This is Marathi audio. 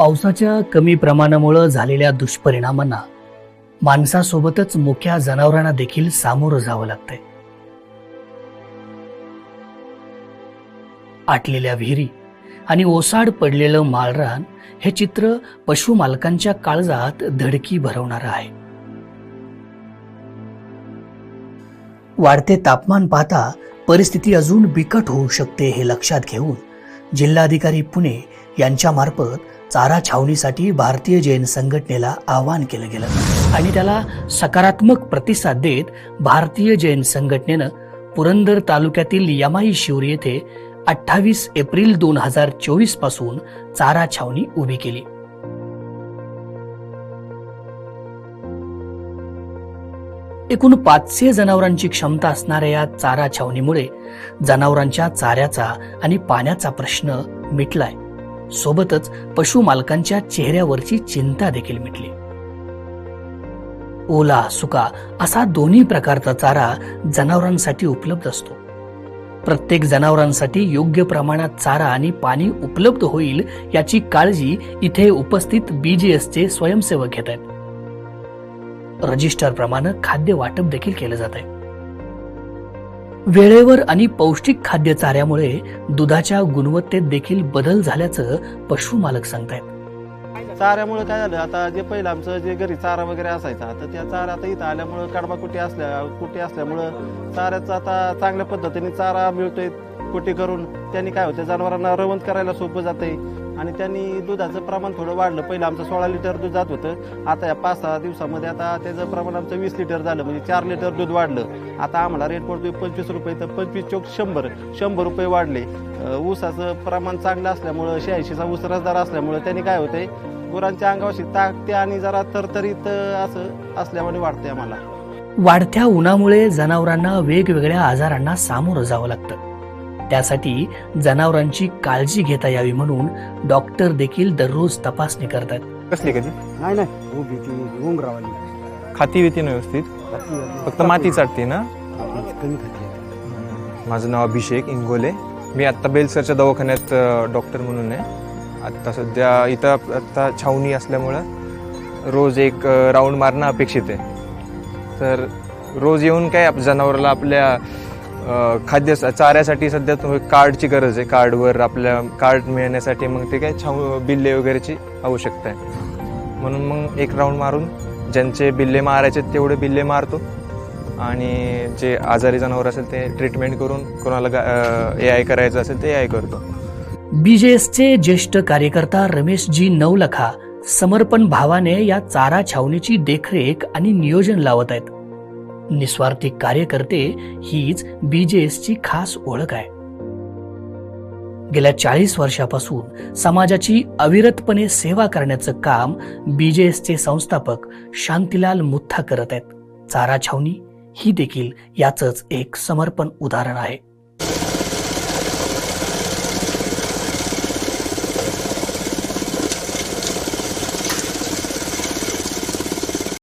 पावसाच्या कमी प्रमाणामुळं झालेल्या दुष्परिणामांना माणसासोबतच मुख्या जनावरांना देखील सामोरं जावं लागतंय. आटलेल्या विहिरी आणि ओसाड पडलेलं माळरान हे चित्र पशु मालकांच्या काळजात धडकी भरवणारं आहे. वाढते तापमान पाहता परिस्थिती अजून बिकट होऊ शकते हे लक्षात घेऊन जिल्हाधिकारी पुणे यांच्यामार्फत चारा छावणीसाठी भारतीय जैन संघटनेला आवाहन केलं गेलं. आणि त्याला सकारात्मक प्रतिसाद देत भारतीय जैन संघटनेनं पुरंदर तालुक्यातील यमाई शिवर येथे अठ्ठावीस एप्रिल दोन हजार चोवीसपासून चारा छावणी उभी केली. एकूण पाचशे जनावरांची क्षमता असणाऱ्या या चारा छावणीमुळे जनावरांच्या चाऱ्याचा आणि पाण्याचा प्रश्न मिटलाय. सोबतच पशु मालकांच्या चेहऱ्यावरची चिंता देखील मिटली. ओला सुका असा दोन्ही प्रकारचा चारा जनावरांसाठी उपलब्ध असतो. प्रत्येक जनावरांसाठी योग्य प्रमाणात चारा आणि पाणी उपलब्ध होईल याची काळजी इथे उपस्थित बीजीएसचे स्वयंसेवक घेत आहेत. रजिस्टर प्रमाणे खाद्य वाटप देखील केलं जात आहे. वेळेवर आणि पौष्टिक खाद्य चाऱ्यामुळे दुधाच्या गुणवत्तेत देखील बदल झाल्याचं पशु मालक सांगतायत. चाऱ्यामुळे काय झालं? आता जे पहिलं आमचं जे घरी चारा वगैरे असायचा तर त्या चारा आता इथं आल्यामुळं कडबा कुटी असल्या कुटी असल्यामुळं चाऱ्याचा आता चांगल्या पद्धतीने चारा मिळतोय कुटी करून. त्यांनी काय होतं जनावरांना रवंत करायला सोपं जातंय. आणि त्यांनी दुधाचं प्रमाण थोडं वाढलं. पहिलं आमचं सोळा लिटर दूध जात होतं. आता या पाच सहा दिवसामध्ये आता त्याचं प्रमाण आमचं वीस लिटर झालं. म्हणजे चार लिटर दूध वाढलं. आता आम्हाला रेट पडतोय पंचवीस रुपये. तर पंचवीस चौक शंभर. शंभर रुपये वाढले. ऊसाचं प्रमाण चांगलं असल्यामुळं शहाऐंशीचा ऊस रसदार असल्यामुळं त्यांनी काय होतंय? गुरांच्या अंगावरची ताकते आणि जरा तरतरीत असं असल्यामुळे वाढते आम्हाला. वाढत्या उन्हामुळे जनावरांना वेगवेगळ्या आजारांना सामोरं जावं लागतं. त्यासाठी जनावरांची काळजी घेता यावी म्हणून डॉक्टर देखील दररोज तपासणी करतात. कसली कधी? नाही नाही. उभी ती उंबरावाली खाती विती ना व्यवस्थित? फक्त माती चाटते ना? कमी खाते माझं नाव अभिषेक इंगोले. मी आत्ता बेलसरच्या दवाखान्यात डॉक्टर म्हणून आहे. आत्ता सध्या इथं आत्ता छावणी असल्यामुळं रोज एक राऊंड मारणं अपेक्षित आहे. तर रोज येऊन काय आप जनावराला आपल्या खाद्य चाऱ्यासाठी सध्या कार्डची गरज आहे. कार्डवर आपल्या कार्ड मिळण्यासाठी मग ते काय छाऊ बिल्ले वगैरेची आवश्यकता आहे. म्हणून मग एक राऊंड मारून ज्यांचे बिल्ले मारायचे तेवढे बिल्ले मारतो. आणि जे आजारी जनावर असेल ते ट्रीटमेंट करून कोणाला ए आय करायचं असेल ते ए आय करतो. बीजेएसचे ज्येष्ठ कार्यकर्ता रमेशजी नवलखा समर्पण भावाने या चारा छावणीची देखरेख आणि नियोजन लावत आहेत. निस्वार्थी कार्यकर्ते हीच बीजेएसची खास ओळख आहे. गेल्या चाळीस वर्षापासून समाजाची अविरतपणे सेवा करण्याचं काम बीजेएसचे संस्थापक शांतीलाल मुथा करत आहेत. चारा छावणी ही देखील याचंच एक समर्पण उदाहरण आहे.